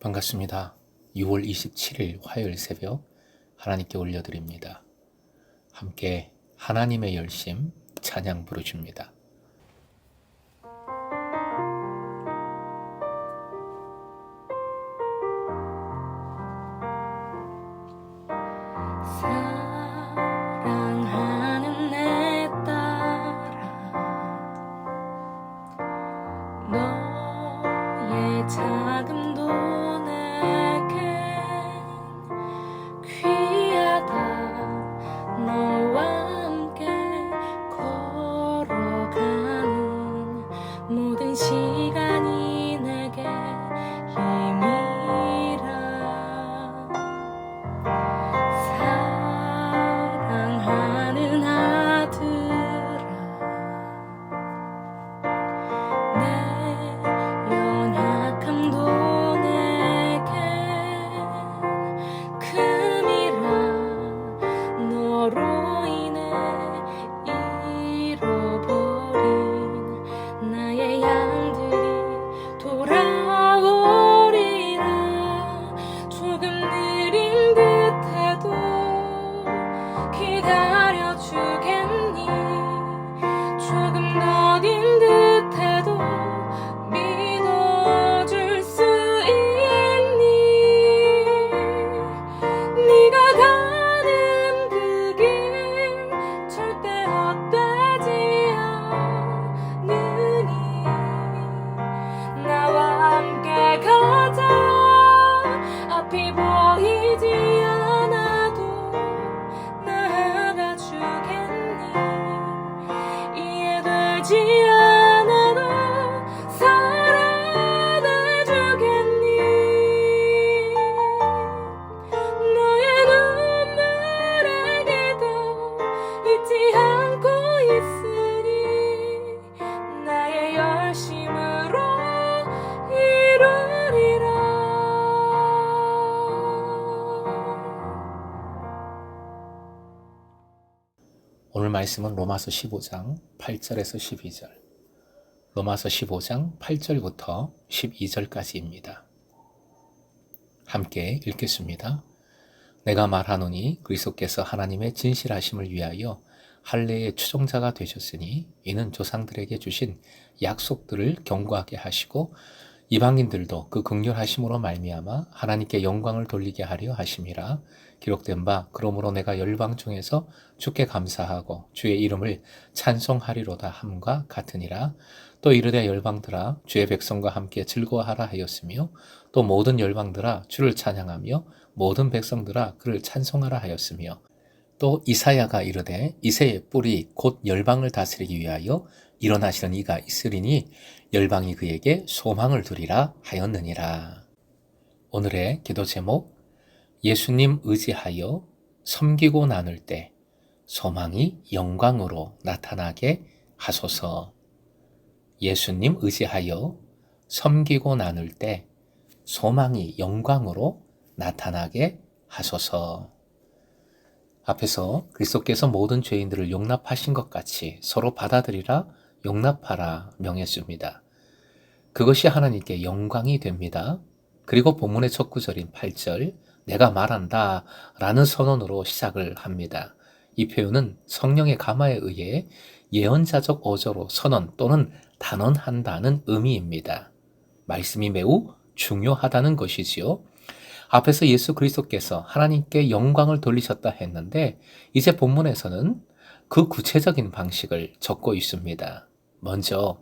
반갑습니다. 6월 27일 화요일 새벽 하나님께 올려드립니다. 함께 하나님의 열심 찬양 부르줍니다. 모든 조 말씀은 로마서 15장 8절에서 12절, 로마서 15장 8절부터 12절까지입니다. 함께 읽겠습니다. 내가 말하노니 그리스도께서 하나님의 진실하심을 위하여 할례의 추종자가 되셨으니 이는 조상들에게 주신 약속들을 경고하게 하시고 이방인들도 그 극률하심으로 말미암아 하나님께 영광을 돌리게 하려 하심이라 기록된 바 그러므로 내가 열방 중에서 주께 감사하고 주의 이름을 찬송하리로다 함과 같으니라. 또 이르되 열방들아 주의 백성과 함께 즐거워하라 하였으며 또 모든 열방들아 주를 찬양하며 모든 백성들아 그를 찬송하라 하였으며 또 이사야가 이르되 이새의 뿔이 곧 열방을 다스리기 위하여 일어나시는 이가 있으리니 열방이 그에게 소망을 두리라 하였느니라. 오늘의 기도 제목 예수님 의지하여 섬기고 나눌 때 소망이 영광으로 나타나게 하소서. 예수님 의지하여 섬기고 나눌 때 소망이 영광으로 나타나게 하소서. 앞에서 그리스도께서 모든 죄인들을 용납하신 것 같이 서로 받아들이라 용납하라 명했습니다. 그것이 하나님께 영광이 됩니다. 그리고 본문의 첫 구절인 8절 내가 말한다 라는 선언으로 시작을 합니다. 이 표현은 성령의 감화에 의해 예언자적 어조로 선언 또는 단언한다는 의미입니다. 말씀이 매우 중요하다는 것이지요. 앞에서 예수 그리스도께서 하나님께 영광을 돌리셨다 했는데 이제 본문에서는 그 구체적인 방식을 적고 있습니다. 먼저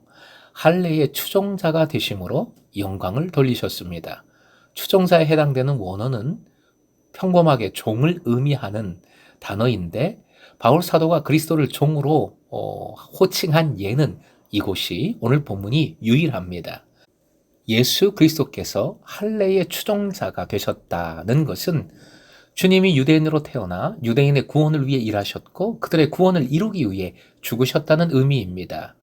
할례의 추종자가 되심으로 영광을 돌리셨습니다. 추종자에 해당되는 원어는 평범하게 종을 의미하는 단어인데 바울 사도가 그리스도를 종으로 어, 호칭한 예는 이곳이 오늘 본문이 유일합니다. 예수 그리스도께서 할례의 추종자가 되셨다는 것은 주님이 유대인으로 태어나 유대인의 구원을 위해 일하셨고 그들의 구원을 이루기 위해 죽으셨다는 의미입니다.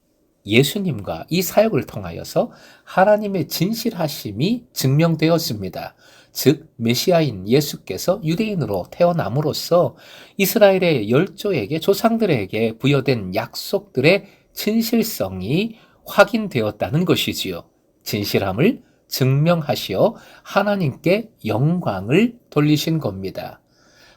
예수님과 이 사역을 통하여서 하나님의 진실하심이 증명되었습니다. 즉 메시아인 예수께서 유대인으로 태어남으로써 이스라엘의 열조에게 조상들에게 부여된 약속들의 진실성이 확인되었다는 것이지요. 진실함을 증명하시어 하나님께 영광을 돌리신 겁니다.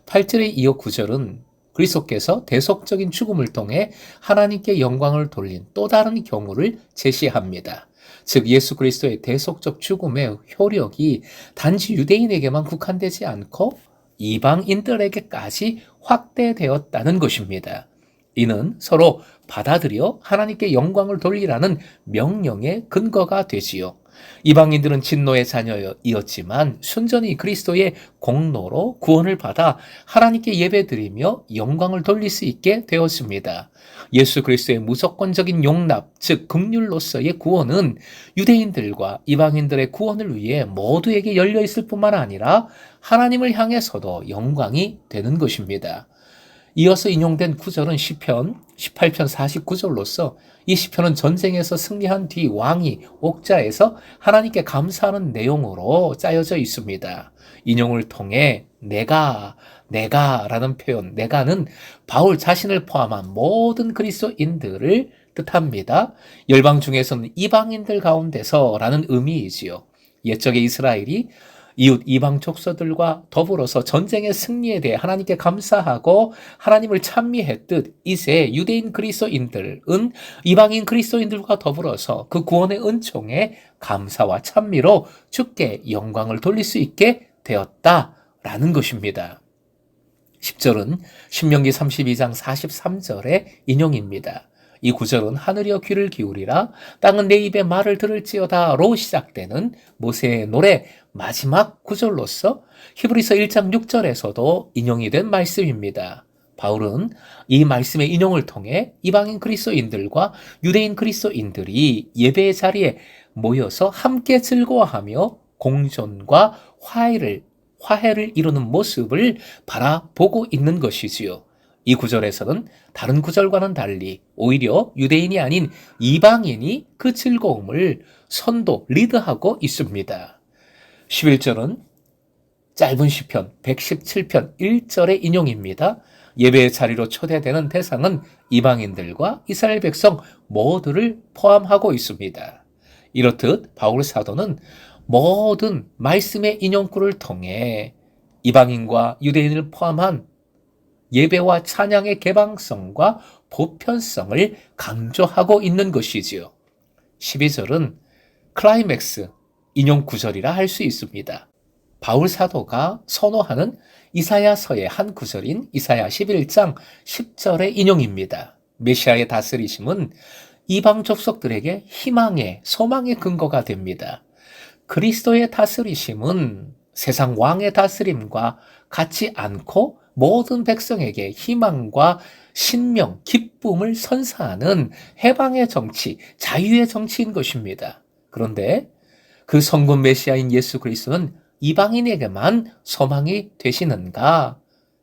8절의 이어 9절은 그리스도께서 대속적인 죽음을 통해 하나님께 영광을 돌린 또 다른 경우를 제시합니다. 즉 예수 그리스도의 대속적 죽음의 효력이 단지 유대인에게만 국한되지 않고 이방인들에게까지 확대되었다는 것입니다. 이는 서로 받아들여 하나님께 영광을 돌리라는 명령의 근거가 되지요. 이방인들은 진노의 자녀이었지만 순전히 그리스도의 공로로 구원을 받아 하나님께 예배드리며 영광을 돌릴 수 있게 되었습니다. 예수 그리스도의 무조건적인 용납, 즉 긍휼로서의 구원은 유대인들과 이방인들의 구원을 위해 모두에게 열려 있을 뿐만 아니라 하나님을 향해서도 영광이 되는 것입니다. 이어서 인용된 구절은 시편 18편 49절로서 이 시편은 전쟁에서 승리한 뒤 왕이 옥자에서 하나님께 감사하는 내용으로 짜여져 있습니다. 인용을 통해 내가 내가 라는 표현 내가는 바울 자신을 포함한 모든 그리스도인들을 뜻합니다. 열방 중에서는 이방인들 가운데서 라는 의미이지요. 옛적의 이스라엘이 이웃 이방 족속들과 더불어서 전쟁의 승리에 대해 하나님께 감사하고 하나님을 찬미했듯 이제 유대인 그리스도인들은 이방인 그리스도인들과 더불어서 그 구원의 은총에 감사와 찬미로 주께 영광을 돌릴 수 있게 되었다라는 것입니다. 10절은 신명기 32장 43절의 인용입니다. 이 구절은 하늘이여 귀를 기울이라 땅은 내 입에 말을 들을지어다로 시작되는 모세의 노래 마지막 구절로서 히브리서 1장 6절에서도 인용이 된 말씀입니다. 바울은 이 말씀의 인용을 통해 이방인 그리스도인들과 유대인 그리스도인들이 예배의 자리에 모여서 함께 즐거워하며 공존과 화해를 화해를 이루는 모습을 바라보고 있는 것이지요. 이 구절에서는 다른 구절과는 달리 오히려 유대인이 아닌 이방인이 그 즐거움을 선도, 리드하고 있습니다. 11절은 짧은 시편 117편 1절의 인용입니다. 예배의 자리로 초대되는 대상은 이방인들과 이스라엘 백성 모두를 포함하고 있습니다. 이렇듯 바울 사도는 모든 말씀의 인용구를 통해 이방인과 유대인을 포함한 예배와 찬양의 개방성과 보편성을 강조하고 있는 것이지요. 12절은 클라이맥스 인용 구절이라 할 수 있습니다. 바울 사도가 선호하는 이사야서의 한 구절인 이사야 11장 10절의 인용입니다. 메시아의 다스리심은 이방 족속들에게 희망의 소망의 근거가 됩니다. 그리스도의 다스리심은 세상 왕의 다스림과 같지 않고 모든 백성에게 희망과 신명, 기쁨을 선사하는 해방의 정치, 자유의 정치인 것입니다. 그런데 그 성군 메시아인 예수 그리스도는 이방인에게만 소망이 되시는가?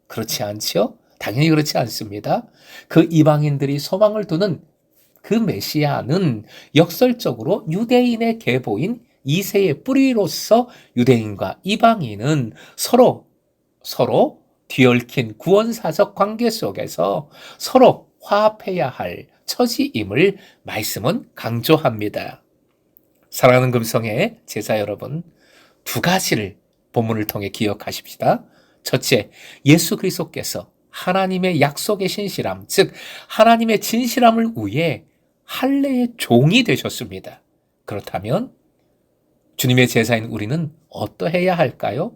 그렇지 않지요? 당연히 그렇지 않습니다. 그 이방인들이 소망을 두는 그 메시아는 역설적으로 유대인의 계보인 이세의 뿌리로서 유대인과 이방인은 서로 서로 뒤얽힌 구원사적 관계 속에서 서로 화합해야 할 처지임을 말씀은 강조합니다. 사랑하는 금성의 제자 여러분, 두 가지를 본문을 통해 기억하십시다. 첫째, 예수 그리스도께서 하나님의 약속의 신실함, 즉 하나님의 진실함을 위해 할례의 종이 되셨습니다. 그렇다면 주님의 제자인 우리는 어떠해야 할까요?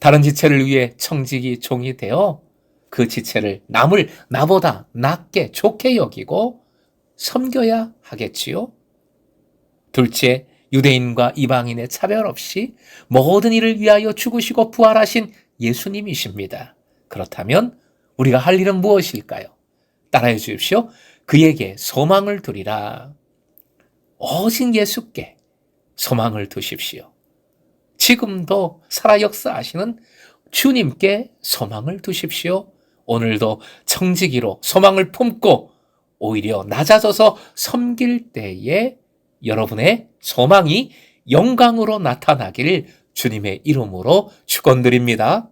다른 지체를 위해 청직이 종이 되어 그 지체를 남을 나보다 낫게 좋게 여기고 섬겨야 하겠지요. 둘째, 유대인과 이방인의 차별 없이 모든 일을 위하여 죽으시고 부활하신 예수님이십니다. 그렇다면 우리가 할 일은 무엇일까요? 따라해 주십시오. 그에게 소망을 두리라. 오직 예수께 소망을 두십시오. 지금도 살아 역사하시는 주님께 소망을 두십시오. 오늘도 청지기로 소망을 품고 오히려 낮아져서 섬길 때에 여러분의 소망이 영광으로 나타나기를 주님의 이름으로 축원드립니다.